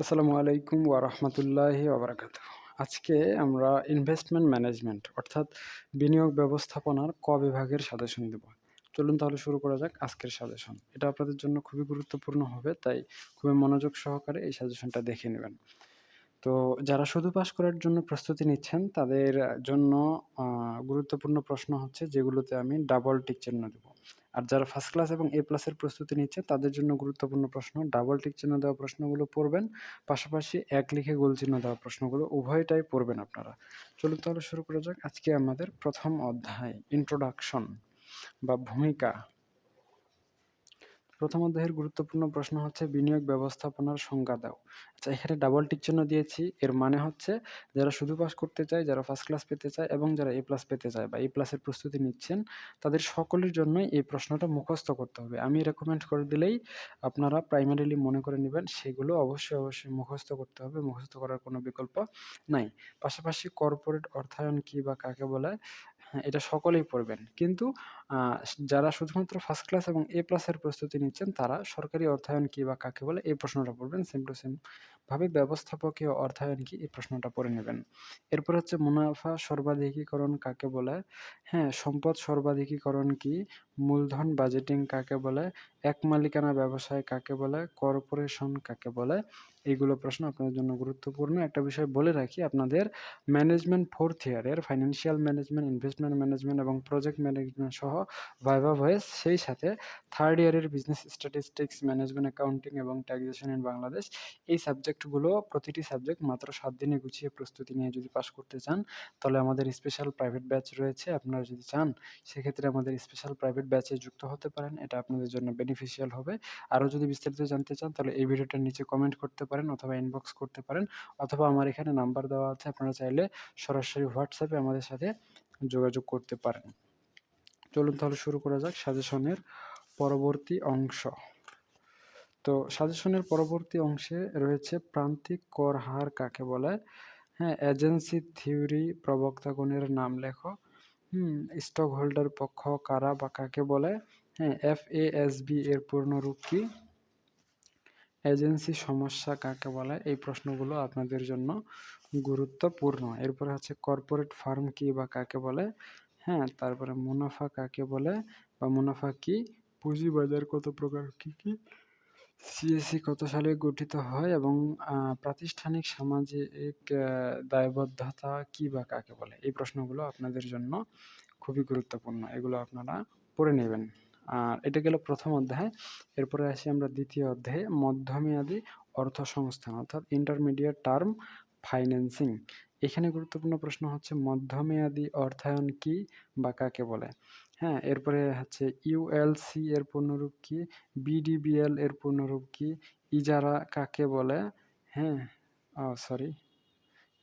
আসসালামু আলাইকুম ওয়া রাহমাতুল্লাহি ওয়া বারাকাতুহু। আজকে আমরা ইনভেস্টমেন্ট ম্যানেজমেন্ট অর্থাৎ বিনিয়োগ ব্যবস্থাপনার ক বিভাগের সাজেশন দেব। চলুন তাহলে শুরু করা যাক আজকের সাজেশন। এটা আপনাদের জন্য খুবই গুরুত্বপূর্ণ হবে, তাই খুবই মনোযোগ সহকারে এই সাজেশনটা দেখে নেবেন। তো যারা শুধু পাস করার জন্য প্রস্তুতি নিচ্ছেন, তাদের জন্য গুরুত্বপূর্ণ প্রশ্ন হচ্ছে যেগুলোতে আমি ডাবল টিক চিহ্ন দেব। আর যারা ফার্স্ট ক্লাস এবং এ প্লাসের প্রস্তুতি নিচ্ছে, তাদের জন্য গুরুত্বপূর্ণ প্রশ্ন ডাবল টিক চিহ্ন দেওয়া প্রশ্নগুলো পড়বেন, পাশাপাশি এক লিখে গোল চিহ্ন দেওয়া প্রশ্নগুলো উভয়টাই পড়বেন আপনারা। চলুন তাহলে শুরু করা যাক। আজকে আমাদের প্রথম অধ্যায় ইন্ট্রোডাকশন বা ভূমিকা। প্রথম অধ্যায়ের গুরুত্বপূর্ণ প্রশ্ন হচ্ছে, বিনিয়োগ ব্যবস্থাপনার সংজ্ঞা দাও। আচ্ছা এখানে ডাবল টিক চিহ্ন দিয়েছি। এর মানে হচ্ছে, যারা শুধু পাস করতে চায়, যারা ফার্স্ট ক্লাস পেতে চায় এবং যারা এ প্লাস পেতে চায় বা এ প্লাসের প্রস্তুতি নিচ্ছেন, তাদের সকলের জন্যই এই প্রশ্নটা মুখস্থ করতে হবে। আমি রেকমেন্ড করে দিলেই আপনারা প্রাইমারিলি মনে করে নেবেন, সেগুলো অবশ্যই অবশ্যই মুখস্থ করতে হবে। মুখস্থ করার কোনো বিকল্প নাই। পাশাপাশি কর্পোরেট অর্থায়ন কী বা কাকে বলে এটা সকলেই পড়বেন। কিন্তু যারা শুধুমাত্র ফার্স্ট ক্লাস এবং এ প্লাসের প্রস্তুতি নিচ্ছেন, তারা সরকারি অর্থায়ন কী বা কাকে বলে, এই প্রশ্নটা পড়বেন সেম টু সেম ভাবে ব্যবস্থাপকীয় অর্থায়ন কি? এই প্রশ্নটা পড়ে নেবেন। এরপর হচ্ছে মুনাফা সর্বাধিকীকরণ কাকে বলে? হ্যাঁ সম্পদ সর্বাধিকীকরণ কি? মূলধন বাজেটিং কাকে বলে? এক মালিকানা ব্যবসায় কাকে বলে? কর্পোরেশন কাকে বলে? এইগুলো প্রশ্ন আপনাদের জন্য গুরুত্বপূর্ণ। একটা বিষয় বলে রাখি, আপনাদের ম্যানেজমেন্ট ফোর্থ ইয়ারের ফাইন্যান্সিয়াল ম্যানেজমেন্ট ইনভেস্টমেন্ট ম্যানেজমেন্ট এবং প্রজেক্ট ম্যানেজমেন্ট সহ ভাইভা ভয়েস সেই সাথে থার্ড ইয়ারের বিজনেস স্ট্যাটিস্টিক্স ম্যানেজমেন্ট অ্যাকাউন্টিং এবং ট্যাক্সেশন ইন বাংলাদেশ এই সাবজেক্টগুলো প্রতিটি সাবজেক্ট মাত্র সাত দিনে গুছিয়ে প্রস্তুতি নিয়ে যদি পাশ করতে চান, তাহলে আমাদের স্পেশাল প্রাইভেট ব্যাচ রয়েছে। আপনারা যদি চান, সেক্ষেত্রে আমাদের স্পেশাল প্রাইভেট ব্যাচে যুক্ত হতে পারেন। এটা আপনাদের জন্য বেনিফিশিয়াল হবে। আরও যদি বিস্তারিত জানতে চান, তাহলে এই ভিডিওটার নিচে কমেন্ট করতে পারেন অথবা ইনবক্স করতে পারেন। অথবা আমার এখানে নাম্বার দেওয়া আছে, আপনারা চাইলে সরাসরি হোয়াটসঅ্যাপে আমাদের সাথে যোগাযোগ করতে পারেন। চলুন তাহলে শুরু করা যাক সাজেশনের পরবর্তী অংশ। তো সাজেশনের পরবর্তী অংশে রয়েছে প্রান্তিক কর হার কাকে বলে? হ্যাঁ এজেন্সি থিওরি প্রবক্তাগণের নাম লেখো। হুম স্টক হোল্ডার পক্ষ কারা বা কাকে বলে? হ্যাঁ এফ এ এস বি এর পূর্ণরূপ কি? এজেন্সি সমস্যা কাকে বলে? এই প্রশ্নগুলো আপনাদের জন্য গুরুত্বপূর্ণ। এরপরে হচ্ছে কর্পোরেট ফার্ম কি বা কাকে বলে? হ্যাঁ তারপরে মুনাফা কাকে বলে? বা মুনাফা কি? পুঁজিবাজার কত প্রকার? কি কি? সিএসি কত সালে গঠিত হয় এবং প্রাতিষ্ঠানিক সামাজিক দায়বদ্ধতা কি বা কাকে বলে? এই প্রশ্নগুলো আপনাদের জন্য খুবই গুরুত্বপূর্ণ। এগুলো আপনারা পড়ে নেবেন। আর এটা গেল প্রথম অধ্যায়। এরপরে আসি আমরা দ্বিতীয় অধ্যায়ে, মধ্যমেয়াদী অর্থ সংস্থান অর্থাৎ ইন্টারমিডিয়েট টার্ম ফাইন্যান্সিং এখানে গুরুত্বপূর্ণ প্রশ্ন হচ্ছে, মধ্যমেয়াদী অর্থায়ন কি বা কাকে বলে? হ্যাঁ এরপরে হচ্ছে ইউএলসি এর পূর্ণরূপ কি? বিডিবিএল এর পূর্ণরূপ কি? ইজারা কাকে বলে? হ্যাঁ ও সরি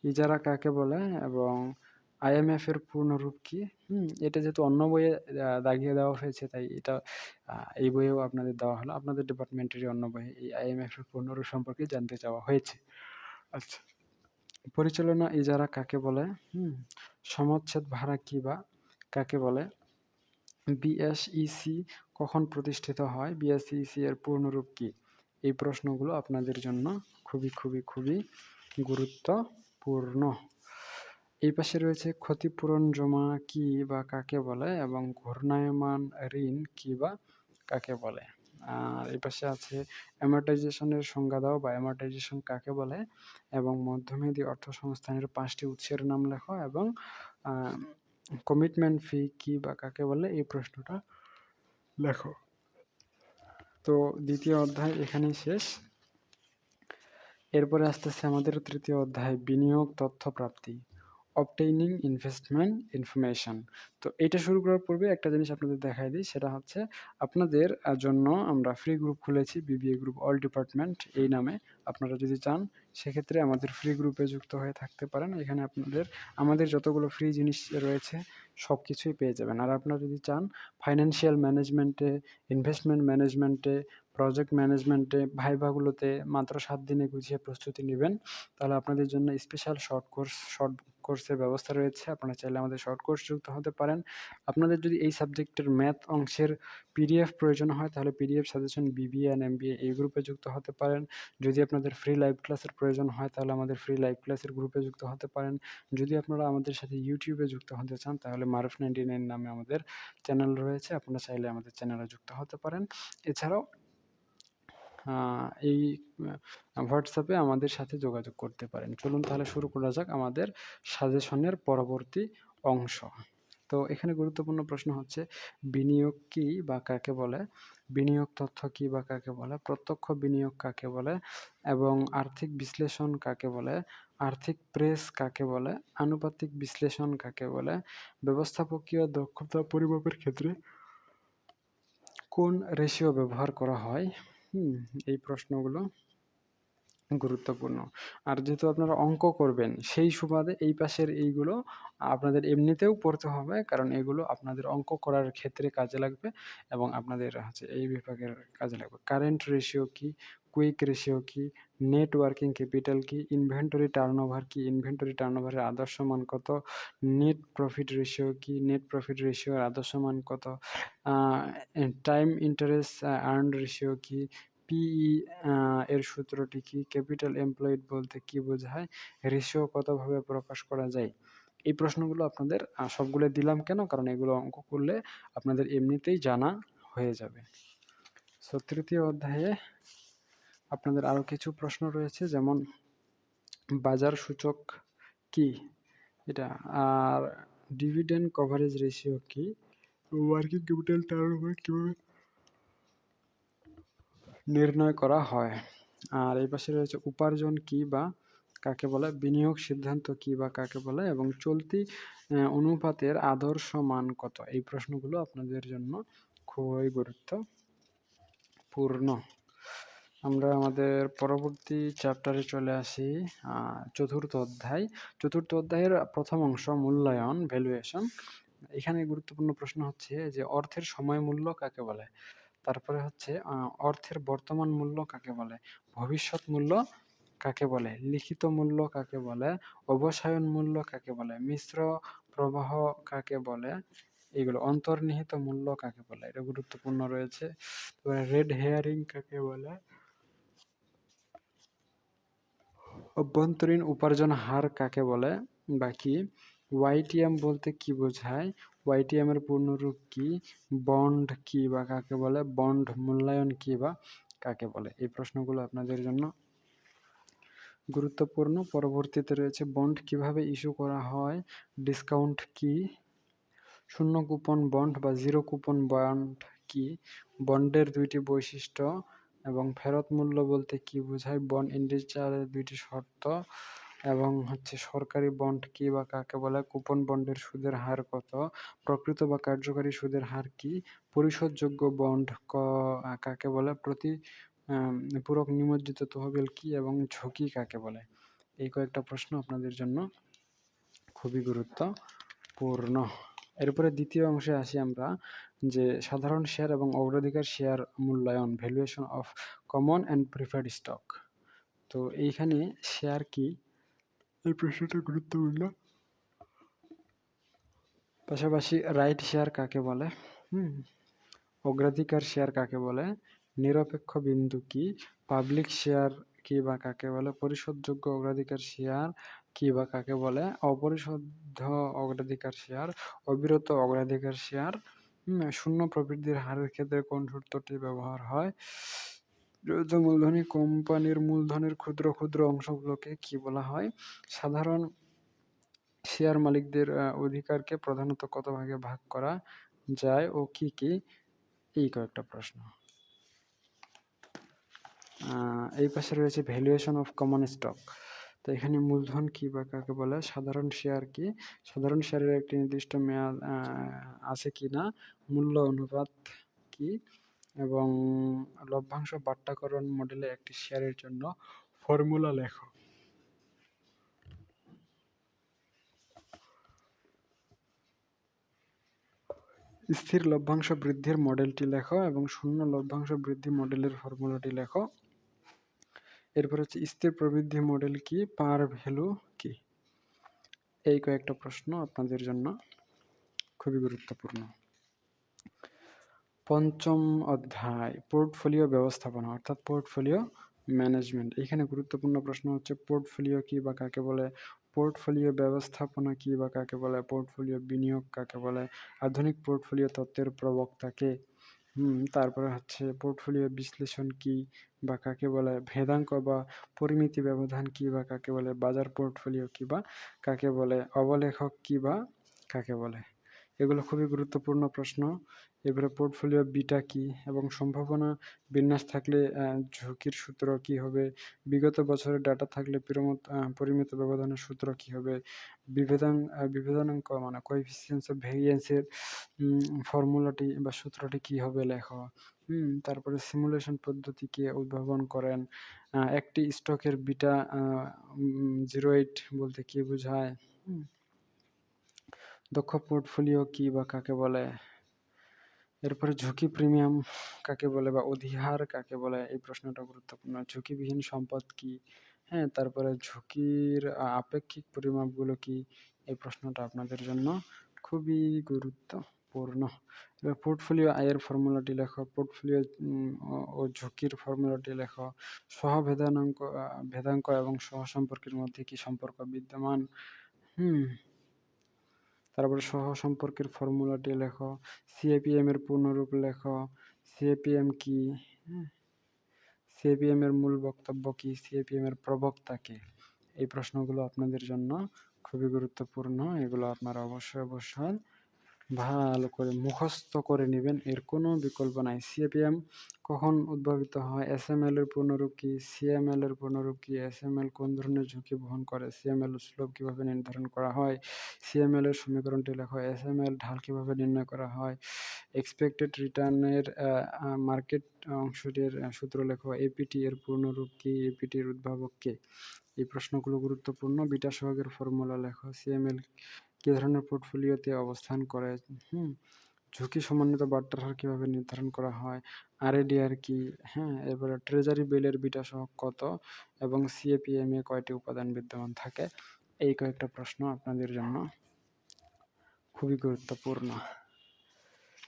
ইজারা কাকে বলে? এবং আইএমএফ এর পূর্ণরূপ কি? হুম, এটা যেহেতু অন্য বইয়ে দাগিয়ে দেওয়া হয়েছে, তাই এটা এই বইয়েও আপনাদের দেওয়া হলো। আপনাদের ডিপার্টমেন্টেরই অন্য বইয়ে এই আইএমএফ এর পূর্ণরূপ সম্পর্কে জানতে চাওয়া হয়েছে। আচ্ছা পরিচালনা ইজারা কাকে বলে? হুম, সমচ্ছেদ ভাড়া কি বা কাকে বলে? বিএসইসি কখন প্রতিষ্ঠিত হয়? বিএসইসি এর পূর্ণরূপ কি? এই প্রশ্নগুলো আপনাদের জন্য খুবই খুবই খুবই গুরুত্বপূর্ণ। এই পাশে রয়েছে, ক্ষতিপূরণ জমা কি বা কাকে বলে এবং ঘূর্ণায়মান ঋণ কি বা কাকে বলে? আর এই পাশে আছে অ্যামার্টাইজেশনের সংজ্ঞা দাও বা অ্যামার্টাইজেশন কাকে বলে? এবং মধ্যমেয়াদী অর্থ সংস্থানের পাঁচটি উৎসের নাম লেখো এবং কমিটমেন্ট ফি কী বা কাকে বলে, এই প্রশ্নটা লেখো। তো দ্বিতীয় অধ্যায় এখানেই শেষ। এরপরে আসতেছে আমাদের তৃতীয় অধ্যায়, বিনিয়োগ তথ্য প্রাপ্তি। অবটেইনিং ইনভেস্টমেন্ট ইনফরমেশন তো এটা শুরু করার পূর্বে একটা জিনিস আপনাদের দেখাই দিই, সেটা হচ্ছে আপনাদের জন্য আমরা ফ্রি গ্রুপ খুলেছি বিবিএ গ্রুপ অল ডিপার্টমেন্ট এই নামে। আপনারা যদি চান, সেক্ষেত্রে আমাদের ফ্রি গ্রুপে যুক্ত হয়ে থাকতে পারেন। এখানে আপনাদের, আমাদের যতগুলো ফ্রি জিনিস রয়েছে সব কিছুই পেয়ে যাবেন। আর আপনারা যদি চান ফাইন্যান্সিয়াল ম্যানেজমেন্টে ইনভেস্টমেন্ট ম্যানেজমেন্টে প্রজেক্ট ম্যানেজমেন্টে ভাইভাগুলোতে মাত্র সাত দিনে গুছিয়ে প্রস্তুতি নেবেন, তাহলে আপনাদের জন্য স্পেশাল শর্ট কোর্স শর্ট কোর্সের ব্যবস্থা রয়েছে। আপনারা চাইলে আমাদের শর্ট কোর্স যুক্ত হতে পারেন। আপনাদের যদি এই সাবজেক্টের ম্যাথ অংশের পিডিএফ প্রয়োজন হয়, তাহলে PDF suggestion BBA and MBA এই গ্রুপে যুক্ত হতে পারেন। যদি আপনাদের ফ্রি লাইভ ক্লাসের প্রয়োজন হয়, তাহলে আমাদের ফ্রি লাইভ ক্লাসের গ্রুপে যুক্ত হতে পারেন। যদি আপনারা আমাদের সাথে ইউটিউবে যুক্ত হতে চান, তাহলে মারুফ নাইনটি নাইন নামে আমাদের চ্যানেল রয়েছে। আপনারা চাইলে আমাদের চ্যানেলে যুক্ত হতে পারেন। এছাড়াও এই হোয়াটসঅ্যাপে আমাদের সাথে যোগাযোগ করতে পারেন। চলুন তাহলে শুরু করা যাক আমাদের সাজেশনের পরবর্তী অংশ। তো এখানে গুরুত্বপূর্ণ প্রশ্ন হচ্ছে, বিনিয়োগ কি বা কাকে বলে? বিনিয়োগ তথ্য কি বা কাকে বলে? প্রত্যক্ষ বিনিয়োগ কাকে বলে? এবং আর্থিক বিশ্লেষণ কাকে বলে? আর্থিক প্রেস কাকে বলে? আনুপাতিক বিশ্লেষণ কাকে বলে? ব্যবস্থাপকীয় দক্ষতা পরিমাপের ক্ষেত্রে কোন রেশিও ব্যবহার করা হয়? এই প্রশ্নগুলো গুরুত্বপূর্ণ। আর যেহেতু আপনারা অঙ্ক করবেন, সেই সুবাদে এই পাশের এইগুলো আপনাদের এমনিতেও পড়তে হবে, কারণ এগুলো আপনাদের অঙ্ক করার ক্ষেত্রে কাজে লাগবে এবং আপনাদের হচ্ছে এই বিভাগের কাজে লাগবে। কারেন্ট রেশিও কি? কুইক রেশিও কি নেট ওয়ার্কিং ক্যাপিটাল কি ইনভেন্টরি টার্নওভার কি ইনভেন্টরি টার্নওভারের আদর্শ মান কত? নেট প্রফিট রেশিও কি নেট প্রফিট রেশিওর আদর্শ মান কত? টাইম ইন্টারেস্ট আর্ন রেশিও কি? পিই এর সূত্রটি কি? ক্যাপিটাল এমপ্লয়েড বলতে কি বোঝায়? রেশিও কতভাবে প্রকাশ করা যায়? এই প্রশ্নগুলো আপনাদের সবগুলো দিলাম কেন? কারণ এগুলো অঙ্ক করলে আপনাদের এমনিতেই জানা হয়ে যাবে। সো তৃতীয় অধ্যায়ে আপনাদের আরও কিছু প্রশ্ন রয়েছে যেমন বাজার সূচক কি? এটা আর ডিভিডেন্ড কভারেজ রেশিও কি? ওয়ার্কিং ক্যাপিটাল টার্নওভার কীভাবে নির্ণয় করা হয়? আর এই পাশে রয়েছে উপার্জন কি বা কাকে বলে? বিনিয়োগ সিদ্ধান্ত কি বা কাকে বলে? এবং চলতি অনুপাতের আদর্শ মান কত? এই প্রশ্নগুলো আপনাদের জন্য খুবই গুরুত্বপূর্ণ। আমরা আমাদের পরবর্তী চ্যাপ্টারে চলে আসি চতুর্থ অধ্যায়। চতুর্থ অধ্যায়ের প্রথম অংশ মূল্যায়ন ভ্যালুয়েশন এখানে গুরুত্বপূর্ণ প্রশ্ন হচ্ছে যে, অর্থের সময় মূল্য কাকে বলে? তারপরে হচ্ছে অর্থের বর্তমান মূল্য কাকে বলে? ভবিষ্যৎ মূল্য কাকে বলে? লিখিত মূল্য কাকে বলে? অবসায়ন মূল্য কাকে বলে? মিশ্র প্রবাহ কাকে বলে? এগুলো অন্তর্নিহিত মূল্য কাকে বলে? এটা গুরুত্বপূর্ণ রয়েছে। রেড হেয়ারিং কাকে বলে? অভ্যন্তরীণ উপার্জন হার কাকে বলে? বাকি ওয়াইটিএম বলতে কি বোঝায়? ওয়াইটিএম এর পূর্ণরূপ কি? বন্ড কি বা কাকে বলে? বন্ড মূল্যায়ন কি বা কাকে বলে? এই প্রশ্নগুলো আপনাদের জন্য গুরুত্বপূর্ণ। পরবর্তীতে রয়েছে, বন্ড কীভাবে ইস্যু করা হয়? ডিসকাউন্ট কি? শূন্য কুপন বন্ড বা জিরো কুপন বন্ড কি? বন্ডের দুইটি বৈশিষ্ট্য এবং ফেরত মূল্য বলতে কি বোঝায়? বন্ড ইন্ডিচারের দুইটি শর্ত এবং হচ্ছে সরকারি বন্ড কি বা কাকে বলে? কুপন বন্ডের সুদের হার কত? প্রকৃত বা কার্যকারী সুদের হার কি? পরিশোধযোগ্য বন্ড ক, কাকে বলে? প্রতি পূরক নিমজ্জিত তহবিল কি এবং ঝুঁকি কাকে বলে? এই কয়েকটা প্রশ্ন আপনাদের জন্য খুবই গুরুত্বপূর্ণ। এরপরে দ্বিতীয় অংশে আসি আমরা যে সাধারণ শেয়ার এবং অগ্রাধিকার শেয়ার মূল্যায়ন valuation of common and preferred stock তো এইখানে শেয়ার কি? এই প্রশ্নটা গুরুত্বপূর্ণ। পাশাপাশি রাইট শেয়ার কাকে বলে? হুম অগ্রাধিকার শেয়ার কাকে বলে? নিরপেক্ষ বিন্দু কি? পাবলিক শেয়ার কি বা কাকে বলে? পরিশোধযোগ্য অগ্রাধিকার শেয়ার কি বা কাকে বলে? অপরিশোধ অগ্রাধিকার শেয়ার, অবিরত অগ্রাধিকার শেয়ার শূন্য প্রবৃদ্ধির হারের ক্ষেত্রে কোন সূত্রটি ব্যবহার হয়? যৌথ মূলধনী কোম্পানির মূলধনের ক্ষুদ্র ক্ষুদ্র অংশগুলোকে কি বলা হয়? সাধারণ শেয়ার মালিকদের অধিকারকে প্রধানত কত ভাগে ভাগ করা যায় ও কি কি? এই কয়েকটা প্রশ্ন। এই পাশে রয়েছে ভ্যালুয়েশন অফ কমন স্টক তো এখানে মূলধন কি বা কাকে বলে? সাধারণ শেয়ার কি? সাধারণ শেয়ারের একটি নির্দিষ্ট মেয়াদ আছে কি না? মূল্য অনুপাত কি? এবং লভ্যাংশ বাট্টাকরণ মডেলে একটি শেয়ারের জন্য ফর্মুলা লেখো। স্থির লভ্যাংশ বৃদ্ধির মডেলটি লেখো এবং শূন্য লভ্যাংশ বৃদ্ধি মডেলের ফর্মুলাটি লেখো। এরপর হচ্ছে স্থির প্রবৃদ্ধি মডেল কি? পার ভ্যালু কি? এই কয়েকটা প্রশ্ন আপনাদের জন্য খুবই গুরুত্বপূর্ণ। পঞ্চম অধ্যায় পোর্টফোলিও ব্যবস্থাপনা, অর্থাৎ পোর্টফোলিও ম্যানেজমেন্ট এখানে গুরুত্বপূর্ণ প্রশ্ন হচ্ছে পোর্টফোলিও কি বা কাকে বলে? পোর্টফোলিও ব্যবস্থাপনা কি বা কাকে বলে? পোর্টফোলিও বিনিয়োগ কাকে বলে? আধুনিক পোর্টফোলিও তত্ত্বের প্রবক্তাকে হুম, তারপরে হচ্ছে পোর্টফোলিও বিশ্লেষণ কি বা কাকে বলে ভেদাঙ্ক বা পরিমিতি ব্যবধান কি বা কাকে বলে বাজার পোর্টফোলিও কি বা কাকে বলে অবলেখক কি বা কাকে বলে? এগুলো খুবই গুরুত্বপূর্ণ প্রশ্ন। এবারে পোর্টফোলিও বিটা কি এবং সম্ভাবনা বিন্যাস থাকলে ঝুঁকির সূত্র কি হবে? বিগত বছরের ডাটা থাকলে পিরমত পরিমিত ব্যবধানের সূত্র কি হবে? বিভেদাং বিভেদানাঙ্ক মানে কোএফিসিয়েন্স অফ ভেরিয়েন্সের ফর্মুলাটি বা সূত্রটি কি হবে লেখো। হুম, তারপরে সিমুলেশন পদ্ধতি কে উদ্ভাবন করেন। একটি স্টকের বিটা জিরো এইট বলতে কি বোঝায়? দক্ষ পোর্টফোলিও কি বা কাকে বলে? এরপরে ঝুঁকি প্রিমিয়াম কাকে বলে বা অধিহার কাকে বলে? এই প্রশ্নটা গুরুত্বপূর্ণ। ঝুঁকিবিহীন সম্পদ কি? হ্যাঁ তারপরে ঝুঁকির আপেক্ষিক পরিমাপগুলো কি? এই প্রশ্নটা আপনাদের জন্য খুবই গুরুত্বপূর্ণ। এবার পোর্টফোলিও আয়ের ফর্মুলাটি লেখো। পোর্টফোলিও ও ঝুঁকির ফর্মুলাটি লেখো। সহভেদানাঙ্ক ভেদাঙ্ক এবং সহ সম্পর্কের মধ্যে কি সম্পর্ক বিদ্যমান? হুম তারপরে সহ সম্পর্কের ফর্মুলাটি লেখো সিএপিএম এর পূর্ণরূপ লেখো সিএপিএম কি? সিএপিএম এর মূল বক্তব্য কি? সিএপিএম এর প্রবক্তা কে? এই প্রশ্নগুলো আপনাদের জন্য খুবই গুরুত্বপূর্ণ, এগুলো আপনারা অবশ্যই অবশ্যই ভালো করে মুখস্থ করে নেবেন। এর কোনো বিকল্প নাই। সিএপিএম কখন উদ্ভাবিত হয়? এস এম এল এর পূর্ণরূপ কি? সিএমএল এর পূর্ণরূপ কি? এস এম এল কোন ধরনের ঝুঁকি বহন করে? সিএমএল স্লোপ কীভাবে নির্ধারণ করা হয়? সিএমএল এর সমীকরণটি লেখা। এস এম এল ঢাল কীভাবে নির্ণয় করা হয়? এক্সপেক্টেড রিটার্নের মার্কেট অংশটির সূত্র লেখো। এপিটি এর পূর্ণরূপ কি? এপিটির উদ্ভাবক কে? এই প্রশ্নগুলো গুরুত্বপূর্ণ। বিটা সহগের ফর্মুলা লেখো। সিএমএল কী ধরনের পোর্টফোলিওতে অবস্থান করে? হুম, ঝুঁকি সমন্বিত বার্তার হার কীভাবে নির্ধারণ করা হয়? আরএডিআর কি? হ্যাঁ এবারে ট্রেজারি বিলের বিটা সহ কত? এবং সিএপিএম এ কয়টি উপাদান বিদ্যমান থাকে? এই কয়েকটা প্রশ্ন আপনাদের জন্য খুবই গুরুত্বপূর্ণ।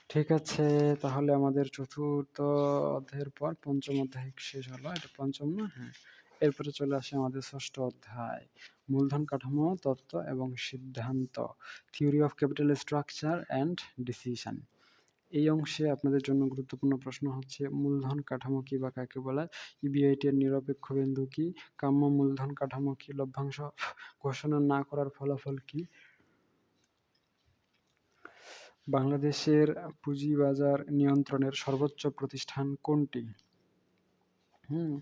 ঠিক আছে, তাহলে আমাদের চতুর্থ অধ্যায়ের পর পঞ্চম অধ্যায় শেষ হলো। এটা পঞ্চম না? হ্যাঁ। এরপরে চলে আসে আমাদের ষষ্ঠ অধ্যায়, মূলধন কাঠামো, তত্ত্ব এবং সিদ্ধান্ত theory of capital structure and decision এই অংশে আপনাদের জন্য গুরুত্বপূর্ণ প্রশ্ন হচ্ছে, মূলধন কাঠামো কি বা কাকে বলে? ইবিআইটি এর নিরপেক্ষ বিন্দু কি? কাম্য মূলধন কাঠামো কি? লভ্যাংশ ঘোষণা না করার ফলাফল কি? বাংলাদেশের পুঁজিবাজার নিয়ন্ত্রণের সর্বোচ্চ প্রতিষ্ঠান কোনটি? হুম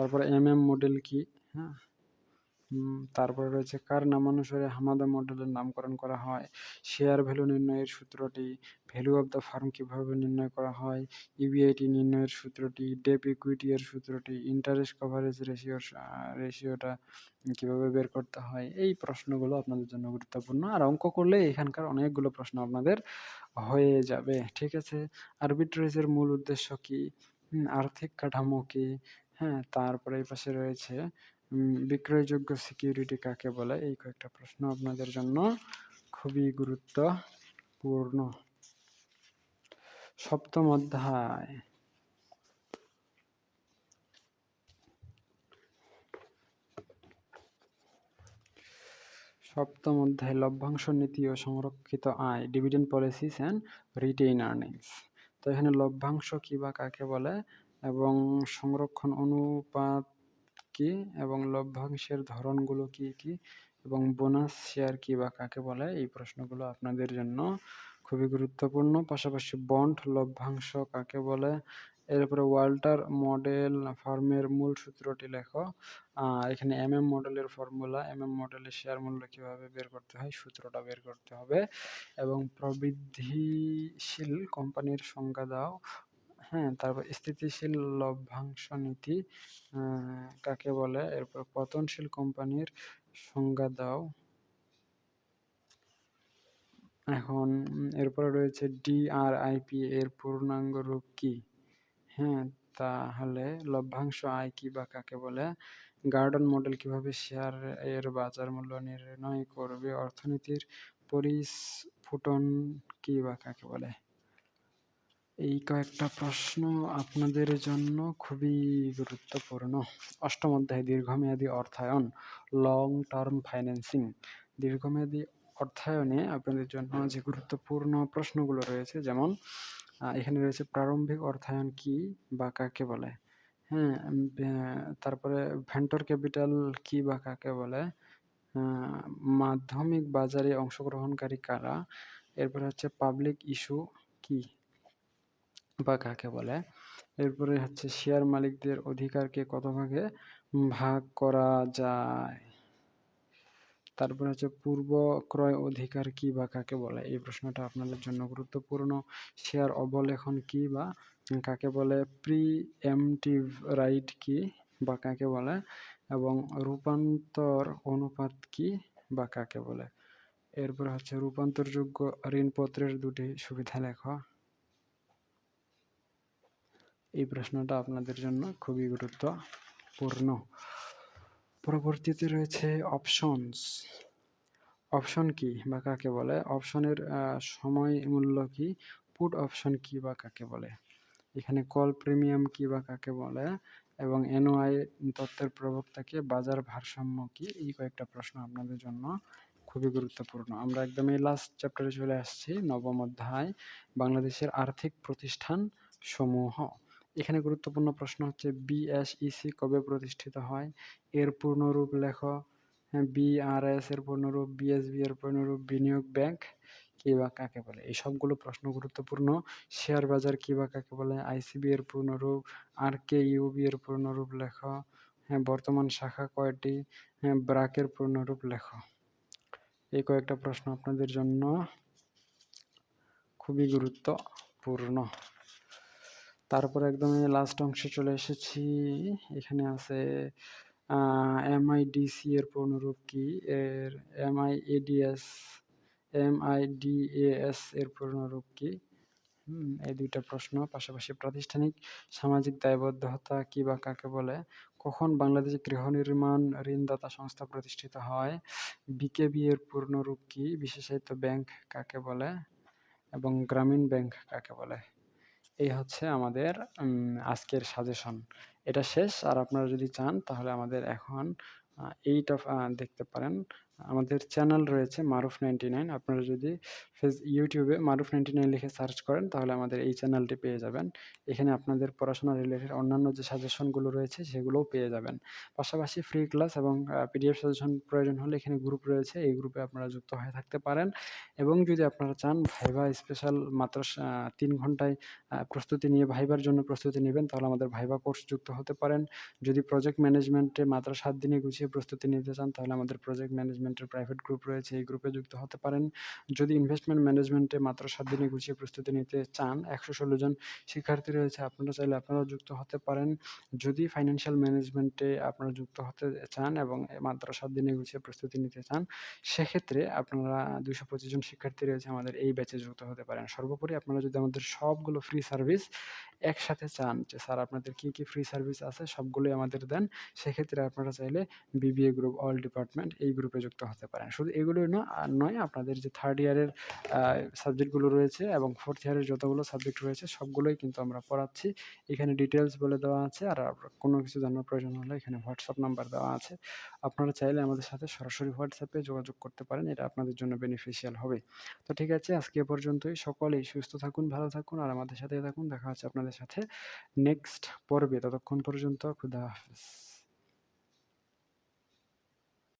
তারপরে এম এম মডেল কি? হ্যাঁ? তারপরে রয়েছে কার নামানুসারে হামাদা মডেলের নামকরণ করা হয়। শেয়ার ভ্যালু নির্ণয়ের সূত্রটি ভ্যালু অফ দ্য ফার্ম কীভাবে নির্ণয় করা হয় ইবিআইটি নির্ণয়ের সূত্রটি ডেপ ইকুইটি এর সূত্রটি ইন্টারেস্ট কভারেজ রেশিও রেশিওটা কীভাবে বের করতে হয়, এই প্রশ্নগুলো আপনাদের জন্য গুরুত্বপূর্ণ। আর অঙ্ক করলে এখানকার অনেকগুলো প্রশ্ন আপনাদের হয়ে যাবে, ঠিক আছে? আরবিট্রেজের মূল উদ্দেশ্য কি? আর্থিক কাঠামো কি? হ্যাঁ তারপরে এই পাশে রয়েছে বিক্রয়যোগ্য সিকিউরিটি কাকে বলে? এই কয়েকটা প্রশ্ন আপনাদের জন্য খুবই গুরুত্বপূর্ণ। সপ্তম অধ্যায়। সপ্তম অধ্যায়, লভ্যাংশ নীতি ও সংরক্ষিত আয় dividend policies and retain earnings তো এখানে লভ্যাংশ কি বা কাকে বলে? এবং সংরক্ষণ অনুপাত কি এবং লভ্যাংশের ধরনগুলো কি কি এবং বোনাস শেয়ার কি বা কাকে বলে? এই প্রশ্নগুলো আপনাদের জন্য খুবই গুরুত্বপূর্ণ। পাশাপাশি বন্ড লভ্যাংশ কাকে বলে? এরপরে ওয়াল্টার মডেল ফার্মের মূল সূত্রটি লেখো। এখানে এম এম মডেলের ফর্মুলা এম এম মডেলের শেয়ার মূল্য কীভাবে বের করতে হয় সূত্রটা বের করতে হবে এবং প্রবৃদ্ধিশীল কোম্পানির সংজ্ঞা দাও। হ্যাঁ তারপর স্থিতিশীল লভ্যাংশ নীতি কাকে বলে? এরপর পতনশীল কোম্পানির সংজ্ঞা দাও। এখন এরপরে রয়েছে ডিআরআইপি এর পূর্ণাঙ্গ রূপ কি? হ্যাঁ তাহলে লভ্যাংশ আয় কি বা কাকে বলে? গার্ডন মডেল কীভাবে শেয়ার এর বাজার মূল্য নির্ণয় করবে? অর্থনীতির পরিস্ফুটন কি বা কাকে বলে? এই কয়েকটা প্রশ্ন আপনাদের জন্য খুবই গুরুত্বপূর্ণ। অষ্টম অধ্যায়, দীর্ঘমেয়াদী অর্থায়ন লং টার্ম ফাইন্যান্সিং দীর্ঘমেয়াদী অর্থায়নে আপনাদের জন্য যে গুরুত্বপূর্ণ প্রশ্নগুলো রয়েছে, যেমন এখানে রয়েছে প্রারম্ভিক অর্থায়ন কি বা কাকে বলে? হ্যাঁ তারপরে ভেন্টর ক্যাপিটাল কি বা কাকে বলে? মাধ্যমিক বাজারে অংশগ্রহণকারী কারা? এরপরে হচ্ছে পাবলিক ইস্যু কি? বা কাকে বলে? এরপরে হচ্ছে শেয়ার মালিকদের অধিকারকে কত ভাগে ভাগ করা যায়? তারপরে হচ্ছে পূর্ব ক্রয় অধিকার কি বা কাকে বলে? এই প্রশ্নটা আপনাদের জন্য গুরুত্বপূর্ণ। শেয়ার অবলেখন কি বা কাকে বলে? প্রি এমটিভ রাইট কি বা কাকে বলে? এবং রূপান্তর অনুপাত কি বা কাকে বলে? এরপর হচ্ছে রূপান্তরযোগ্য ঋণপত্রের দুটি সুবিধা লেখা। এই প্রশ্নটা আপনাদের জন্য খুবই গুরুত্বপূর্ণ। পরবর্তীতে রয়েছে অপশনস অপশন কি বা কাকে বলে? অপশনের সময় মূল্য কি? পুট অপশন কি বা কাকে বলে? এখানে কল প্রিমিয়াম কি বা কাকে বলে? এবং এনওআই তত্ত্বের প্রবক্তাকে বাজার ভারসাম্য কি? এই কয়েকটা প্রশ্ন আপনাদের জন্য খুবই গুরুত্বপূর্ণ। আমরা একদম এই লাস্ট চ্যাপ্টারে চলে আসছি, নবম অধ্যায়, বাংলাদেশের আর্থিক প্রতিষ্ঠান সমূহ এখানে গুরুত্বপূর্ণ প্রশ্ন হচ্ছে বিএসইসি কবে প্রতিষ্ঠিত হয়? এর পূর্ণরূপ লেখ বিআরএস এর পূর্ণরূপ বিএসবি এর পূর্ণরূপ, বিনিয়োগ ব্যাংক কি বা কাকে বলে? এই সবগুলো প্রশ্ন গুরুত্বপূর্ণ। শেয়ার বাজার কি বা কাকে বলে? আইসিবি এর পূর্ণরূপ আর কে ইউবি এর পূর্ণরূপ লেখ হ্যাঁ বর্তমান শাখা কয়টি? হ্যাঁ ব্রাকের পূর্ণরূপ লেখ। এই কয়েকটা প্রশ্ন আপনাদের জন্য খুবই গুরুত্বপূর্ণ। তারপর একদম লাস্ট অংশে চলে এসেছি। এখানে আছে এমআইডিসি এর পূর্ণরূপ কি? এর এমআইএডিএস এমআইডিএস এর পূর্ণরূপ কি? এই দুইটা প্রশ্ন পাশাপাশি প্রাতিষ্ঠানিক, সামাজিক দায়বদ্ধতা কি বা কাকে বলে? কখন বাংলাদেশ গৃহ নির্মাণ ঋণদাতা সংস্থা প্রতিষ্ঠিত হয়? বিকেবি এর পূর্ণরূপ কি? বিশেষায়িত ব্যাংক কাকে বলে? এবং গ্রামীণ ব্যাংক কাকে বলে? এই হচ্ছে আমাদের আজকের সাজেশন এটা শেষ, আর আপনারা যদি চান, তাহলে আমাদের এখন এইটা দেখতে পারেন। আমাদের চ্যানেল রয়েছে মারুফ নাইনটি নাইন আপনারা যদি ফেস ইউটিউবে মারুফ নাইনটি নাইন লিখে সার্চ করেন, তাহলে আমাদের এই চ্যানেলটি পেয়ে যাবেন। এখানে আপনাদের পড়াশোনা রিলেটেড অন্যান্য যে সাজেশনগুলো রয়েছে, সেগুলোও পেয়ে যাবেন। পাশাপাশি ফ্রি ক্লাস এবং পিডিএফ সাজেশন প্রয়োজন হলে এখানে গ্রুপ রয়েছে, এই গ্রুপে আপনারা যুক্ত হয়ে থাকতে পারেন। এবং যদি আপনারা চান ভাইবা স্পেশাল মাত্র তিন ঘন্টায় প্রস্তুতি নিয়ে ভাইবার জন্য প্রস্তুতি নেবেন, তাহলে আমাদের ভাইবা কোর্স যুক্ত হতে পারেন। যদি প্রজেক্ট ম্যানেজমেন্টে মাত্র সাত দিনে গুছিয়ে প্রস্তুতি নিতে চান, তাহলে আমাদের প্রজেক্ট ম্যানেজমেন্টের প্রাইভেট গ্রুপ রয়েছে, এই গ্রুপে যুক্ত হতে পারেন। যদি ইনভেস্টমেন্ট ম্যানেজমেন্টে মাত্র সাত দিনে গুছিয়ে প্রস্তুতি নিতে চান একশো ষোলো জন শিক্ষার্থী রয়েছে, আপনারা চাইলে আপনারাও যুক্ত হতে পারেন। যদি ফাইন্যান্সিয়াল ম্যানেজমেন্টে আপনারা যুক্ত হতে চান এবং মাত্র সাত দিনে গুছিয়ে প্রস্তুতি নিতে চান, সেক্ষেত্রে আপনারা দুশো পঁচিশ জন শিক্ষার্থী রয়েছে আমাদের এই ব্যাচে যুক্ত হতে পারেন। সর্বোপরি আপনারা যদি আমাদের সবগুলো ফ্রি সার্ভিস একসাথে চান যে, স্যার, আপনাদের কী কী ফ্রি সার্ভিস আছে? সবগুলোই আমাদের দেন। সেক্ষেত্রে আপনারা চাইলে বিবিএ গ্রুপ অল ডিপার্টমেন্ট এই গ্রুপে যুক্ত হতে পারেন। শুধু এগুলোই না, আর নয়, আপনাদের যে থার্ড ইয়ারের সাবজেক্টগুলো রয়েছে এবং ফোর্থ ইয়ারের যতগুলো সাবজেক্ট রয়েছে, সবগুলোই কিন্তু আমরা পড়াচ্ছি। এখানে ডিটেলস বলে দেওয়া আছে, আর কোনো কিছু জানার প্রয়োজন হলে এখানে হোয়াটসঅ্যাপ নাম্বার দেওয়া আছে। আপনারা চাইলে আমাদের সাথে সরাসরি হোয়াটসঅ্যাপে যোগাযোগ করতে পারেন, এটা আপনাদের জন্য বেনিফিশিয়াল হবে। তো ঠিক আছে, আজকে পর্যন্তই। সকলেই সুস্থ থাকুন, ভালো থাকুন, আর আমাদের সাথে থাকুন। দেখা হচ্ছে আপনাদের সাথে। নেক্সট পর্বে ততক্ষণ পর্যন্ত খুদা হাফিজ।